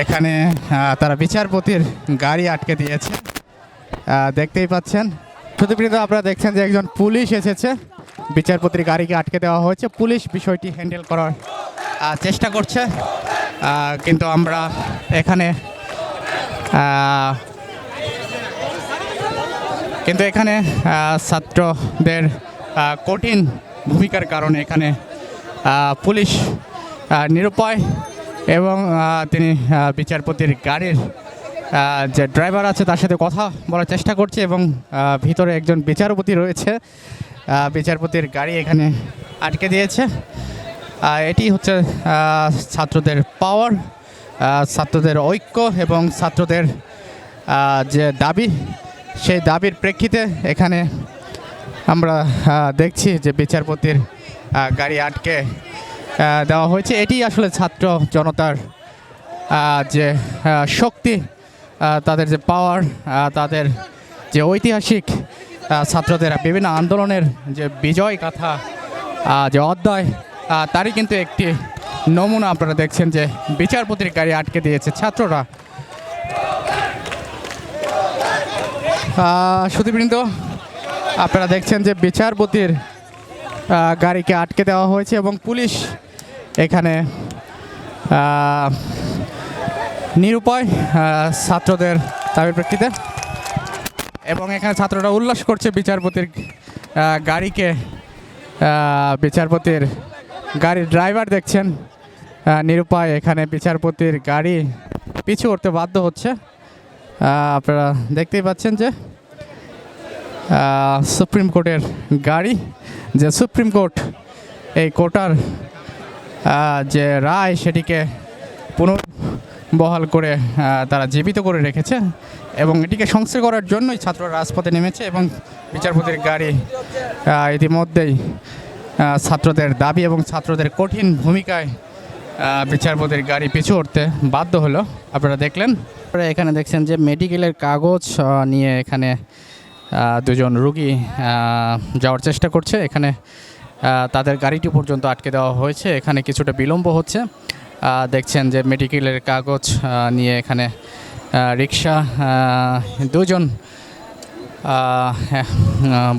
এখানে তারা বিচারপতির গাড়ি আটকে দিয়েছে। দেখতেই পাচ্ছেন। শুধুপ্রিত আপনারা দেখছেন যে একজন পুলিশ এসেছে। বিচারপতির গাড়িকে আটকে দেওয়া হয়েছে। পুলিশ বিষয়টি হ্যান্ডেল করার চেষ্টা করছে। কিন্তু আমরা এখানে কিন্তু এখানে ছাত্রদের কঠিন ভূমিকার কারণে এখানে পুলিশ নিরুপায় এবং তিনি বিচারপতির গাড়ির যে ড্রাইভার আছে তার সাথে কথা বলার চেষ্টা করছে এবং ভিতরে একজন বিচারপতি রয়েছে। বিচারপতির গাড়ি এখানে আটকে দিয়েছে। এটি হচ্ছে ছাত্রদের পাওয়ার ছাত্রদের ঐক্য এবং ছাত্রদের যে দাবি, সেই দাবির প্রেক্ষিতে এখানে আমরা দেখছি যে বিচারপতির গাড়ি আটকে দেওয়া হয়েছে। এটি আসলে ছাত্র জনতার যে শক্তি তাদের যে পাওয়ার তাদের যে ঐতিহাসিক ছাত্রদের বিভিন্ন আন্দোলনের যে বিজয় আহ, যে অধ্যায় তারই কিন্তু একটি নমুনা আপনারা দেখছেন যে বিচারপতির গাড়ি আটকে দিয়েছে ছাত্ররা। সুদীবৃন্দ আপনারা দেখছেন যে বিচারপতির গাড়িকে আটকে দেওয়া হয়েছে এবং পুলিশ এখানে নিরুপায় ছাত্রদের দাবির প্রেক্ষিতে। এবং এখানে ছাত্ররা উল্লাস করছে বিচারপতির গাড়িকে বিচারপতির গাড়ির ড্রাইভার দেখছেন নিরুপায়। এখানে বিচারপতির গাড়ি পিছু উঠতে বাধ্য হচ্ছে। আপনারা দেখতেই পাচ্ছেন যে সুপ্রিম কোর্টের গাড়ি যে সুপ্রিম কোর্ট এই কোর্টার আহ, যে রায় সেটিকে পুনর্বহাল করে তারা জীবিত করে রেখেছে এবং এটিকে সংস্কার করার জন্যই ছাত্ররা রাজপথে নেমেছে এবং বিচারপতির গাড়ি ইতিমধ্যেই ছাত্রদের দাবি এবং ছাত্রদের কঠিন ভূমিকায় বিচারপতির গাড়ি পিছু উঠতে বাধ্য হলো। আপনারা দেখলেন। আপনারা এখানে দেখছেন যে মেডিকেলের কাগজ নিয়ে এখানে দুজন রুগী যাওয়ার চেষ্টা করছে। এখানে তাদের গাড়িটি পর্যন্ত আটকে দেওয়া হয়েছে। এখানে কিছুটা বিলম্ব হচ্ছে। দেখছেন যে মেডিকেলের কাগজ নিয়ে এখানে রিক্সা দুজন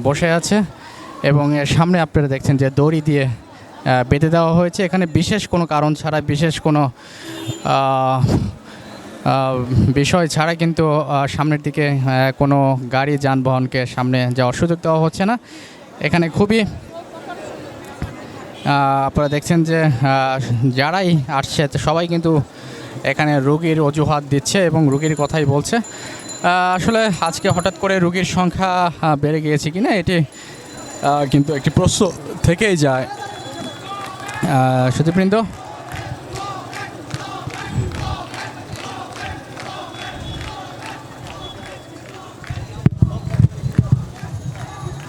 বসে আছে। এবং এর সামনে আপনারা দেখছেন যে দড়ি দিয়ে বেঁধে দেওয়া হয়েছে। এখানে বিশেষ কোনো কারণ ছাড়া, বিশেষ কোনো বিষয় ছাড়া কিন্তু সামনের দিকে কোনো গাড়ি যানবাহনকে সামনে যাওয়ার সুযোগ দেওয়া হচ্ছে না। এখানে খুবই আপনারা দেখছেন যে যারাই আসছে সবাই কিন্তু এখানে রুগীর অজুহাত দিচ্ছে এবং রুগীর কথাই বলছে। আসলে আজকে হঠাৎ করে রুগীর সংখ্যা বেড়ে গিয়েছে কি না এটি কিন্তু একটি প্রশ্ন থেকেই যায়। সুদীপবৃন্দ